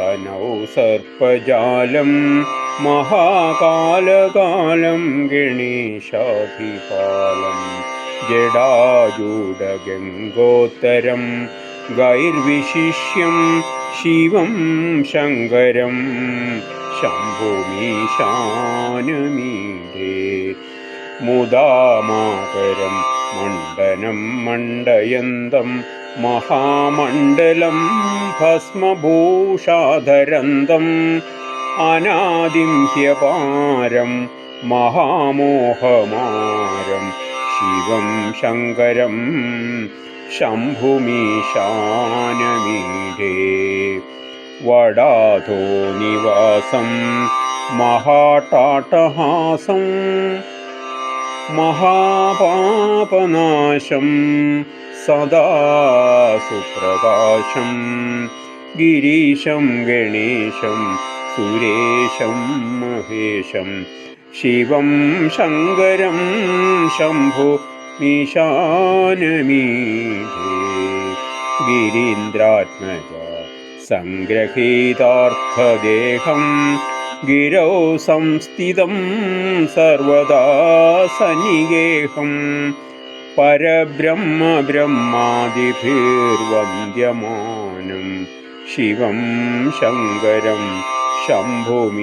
तनौ सर्पजालं महाकालकालं गणेशाभिपालं जडाजूडगङ्गोत्तरं गैर्विशिष्यं शिवं शङ्करं शम्भुमीशानमीदे मुदा मातरं मण्डनं मण्डयन्तम् महामण्डलं भस्मभूषाधरन्दम् अनादिं ह्यपारं महामोहमारं शिवं शङ्करं शङ्करम् वडाधो निवासं महाटाटहासं महापापनाशम् सदा सुप्रकाशं गिरीशं गणेशं सुरेशं महेशं शिवं शङ्करं शम्भो निशानमीधे गिरीन्द्रात्मजा सङ्ग्रहीतार्थदेहं गिरौ संस्थितं सर्वदा सनिगेहम् പരബ്രഹ്മ ബ്രഹ്മാതിഭീർവന്ദ്യമാനം ശിവം ശങ്കരം ശംഭുമീശാനമീതേ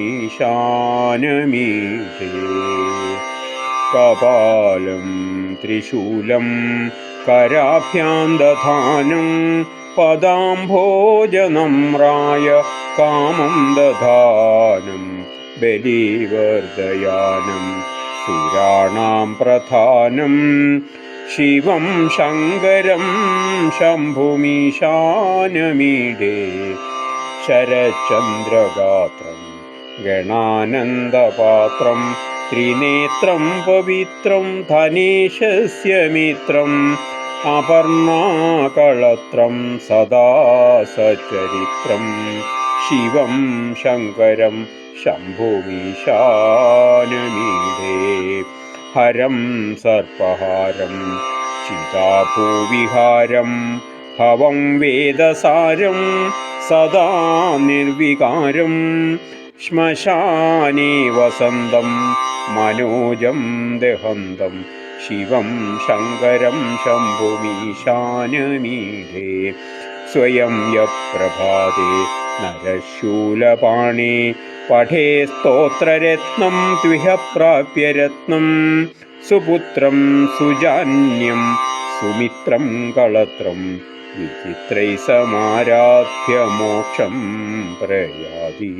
കപാലം ത്രിശൂലം കരാഭ്യാന്തധാനം പദാംഭോജനമ്രായ കാമം ദധാനം ബലിവർദ്ധയാനം സുരാണാം പ്രധാനം ശിവം ശങ്കരം ശംഭുമീശാനമീഡേ ശരചന്ദ്രഗാത്രം ഗണാനന്ദപാത്രം ത്രിനേത്രം പവിത്രം ധനേശസ്യ മിത്രം അപർണാകളത്രം സദാ സചരിത്രം ശിവം ശങ്കരം ശംഭുമീശാനമീഡേ ഹരം സർപ്പഹാരം ചിതാഭൂവിഹാരം ഭവം വേദസാരം സദാ നിർവികാരം ശ്മശാനേ വസന്തം മനോജം ദഹന്തം ശിവം ശങ്കരം ശംഭുമീശാനമീഢേ സ്വയം യപ്രഭാതേ നരശൂലപാണി പഠേ സ്തോത്രരത്നം ത്വിഹ പ്രാപ്യ രത്നം സുപുത്രം സുജാന്യം സുമിത്രം കളത്രം വിചിത്രൈ സമാരാധ്യ മോക്ഷം പ്രയാതി.